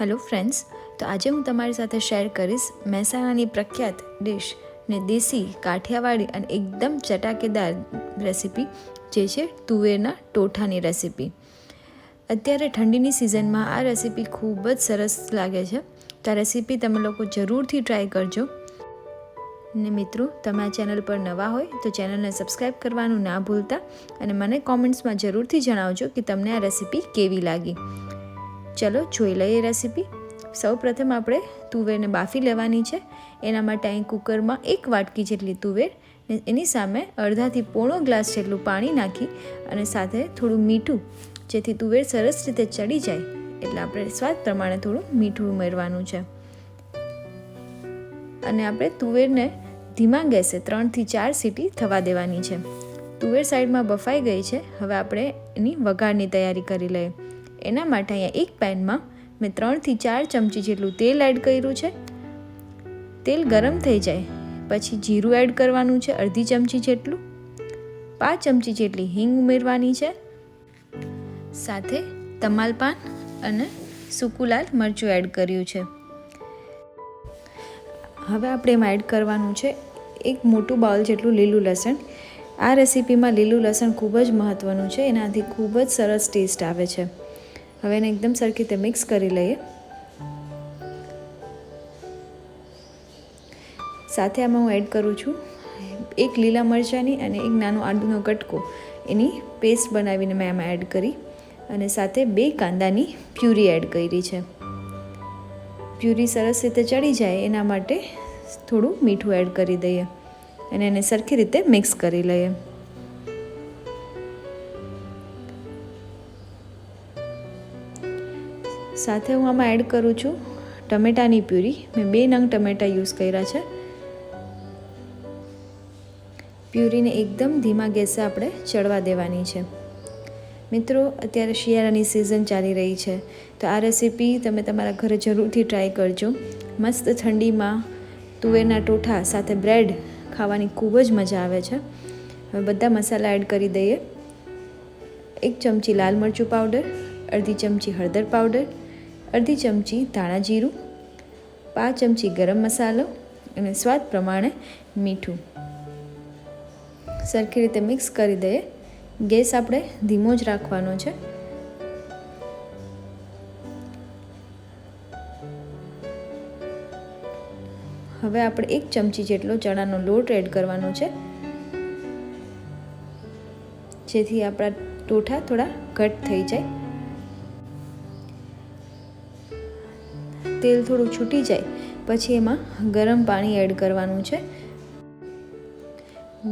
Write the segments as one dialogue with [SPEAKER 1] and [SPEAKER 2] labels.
[SPEAKER 1] Hello friends, તો આજે હું તમારી સાથે શેર કરીશ મહેસાણાની પ્રખ્યાત ડિશ ને દેશી કાઠિયાવાડી અને એકદમ ચટાકેદાર રેસીપી, જે છે તુવેરના ટોઠાની રેસીપી. અત્યારે ઠંડીની સિઝનમાં આ રેસીપી ખૂબ જ સરસ લાગે છે. તો આ રેસીપી તમે લોકો જરૂરથી ટ્રાય કરજો. ને મિત્રો, તમે આ ચેનલ પર નવા હોય તો ચેનલને સબસ્ક્રાઈબ કરવાનું ના ભૂલતા અને મને કોમેન્ટ્સમાં જરૂરથી જણાવજો કે તમને આ રેસીપી કેવી લાગી. ચલો જોઈ લઈએ રેસીપી સૌ પ્રથમ આપણે તુવેરને બાફી લેવાની છે. એના માટે અહીં કુકરમાં એક વાટકી જેટલી તુવેર એની સામે અડધાથી પોણો ગ્લાસ જેટલું પાણી નાખી અને સાથે થોડું મીઠું, જેથી તુવેર સરસ રીતે ચડી જાય. એટલે આપણે સ્વાદ પ્રમાણે થોડું મીઠું ઉમેરવાનું છે. અને આપણે તુવેરને ધીમા ગેસે ત્રણથી ચાર સીટી થવા દેવાની છે. તુવેર સાઈડમાં બફાઈ ગઈ છે. હવે આપણે એની વઘારની તૈયારી કરી લઈએ. એના માટે અહીંયા એક પેનમાં મેં ત્રણથી ચાર ચમચી જેટલું તેલ એડ કર્યું છે. તેલ ગરમ થઈ જાય, પછી જીરું એડ કરવાનું છે, અડધી ચમચી જેટલું. પાંચ ચમચી જેટલી હિંગ ઉમેરવાની છે. સાથે તમાલપાન અને સૂકું મરચું એડ કર્યું છે. હવે આપણે એમાં એડ કરવાનું છે એક મોટું બાઉલ જેટલું લીલું લસણ. આ રેસીપીમાં લીલું લસણ ખૂબ જ મહત્ત્વનું છે, એનાથી ખૂબ જ સરસ ટેસ્ટ આવે છે. હવે એને એકદમ સરખી રીતે મિક્સ કરી લઈએ. સાથે આમાં હું એડ કરું છું એક લીલા મરચાંની અને એક નાનો આદુનો કટકો. એની પેસ્ટ બનાવીને મેં આમાં એડ કરી અને સાથે બે કાંદાની પ્યુરી એડ કરી છે. પ્યુરી સરસ રીતે ચડી જાય એના માટે થોડું મીઠું એડ કરી દઈએ અને એને સરખી રીતે મિક્સ કરી લઈએ. સાથે હું આમાં એડ કરું છું. ટમેટાની પ્યુરી. મેં બે નંગ ટમેટા યુઝ કર્યા છે. પ્યુરીને એકદમ ધીમા ગેસે આપણે ચડવા દેવાની છે. મિત્રો, અત્યારે શિયાળાની સિઝન ચાલી રહી છે. તો આ રેસીપી તમે તમારા ઘરે જરૂરથી ટ્રાય કરજો. મસ્ત ઠંડીમાં તુવેરના ટોઠા સાથે બ્રેડ ખાવાની ખૂબ જ મજા આવે છે. હવે બધા મસાલા એડ કરી દઈએ. એક ચમચી લાલ મરચું પાવડર અડધી ચમચી હળદર પાવડર અડધી ચમચી ધાણા જીરું, પાંચ ચમચી ગરમ મસાલો અને સ્વાદ પ્રમાણે મીઠું. સરખી રીતે મિક્સ કરી દઈએ. ગેસ આપણે ધીમો જ રાખવાનો છે. હવે આપણે એક ચમચી જેટલો ચણાનો લોટ એડ કરવાનો છે. જેથી આપણા ટોઠા થોડા ઘટ થઈ જાય. તેલ થોડું છૂટી જાય, પછી એમાં ગરમ પાણી એડ કરવાનું છે.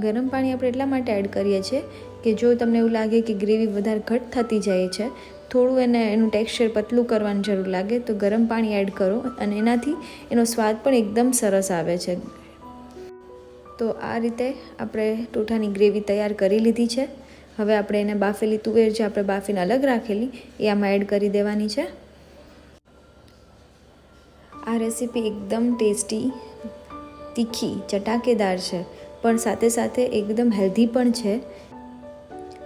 [SPEAKER 1] ગરમ પાણી આપણે એટલા માટે એડ કરીએ છીએ કે જો તમને એવું લાગે કે ગ્રેવી વધારે ઘટ થતી જાય છે, થોડું એને, એનું ટેક્સચર પતલું કરવાની જરૂર લાગે, તો ગરમ પાણી એડ કરો અને એનાથી એનો સ્વાદ પણ એકદમ સરસ આવે છે. તો આ રીતે આપણે ટોઠાની ગ્રેવી તૈયાર કરી લીધી છે. હવે આપણે એને બાફેલી તુવેર જે આપણે બાફીને અલગ રાખેલી, એ આમાં એડ કરી દેવાની છે. આ રેસીપી એકદમ ટેસ્ટી, તીખી, ચટાકેદાર છે, પણ સાથે સાથે એકદમ હેલ્ધી પણ છે.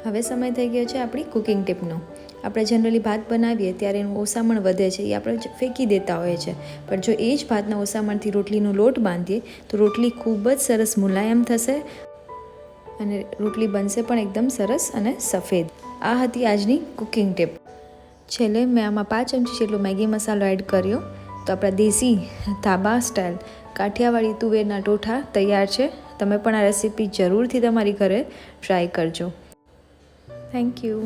[SPEAKER 1] હવે સમય થઈ ગયો છે આપણી કુકિંગ ટીપનો. આપણે જનરલી ભાત બનાવીએ ત્યારે એનું ઓસામણ વધે છે, એ આપણે ફેંકી દેતા હોઈએ છીએ પણ જો એ જ ભાતના ઓસામણથી રોટલીનો લોટ બાંધીએ, તો રોટલી ખૂબ જ સરસ મુલાયમ થશે અને રોટલી બનશે પણ એકદમ સરસ અને સફેદ. આ હતી આજની કુકિંગ ટીપ. છેલ્લે મેં આમાં પાંચ ચમચી જેટલો મેગી મસાલો એડ કર્યો. તો આપણા દેશી ધાબા સ્ટાઇલ કાઠિયાવાડી તુવેરના ટોઠા તૈયાર છે. તમે પણ આ રેસીપી જરૂરથી તમારી ઘરે ટ્રાય કરજો. Thank you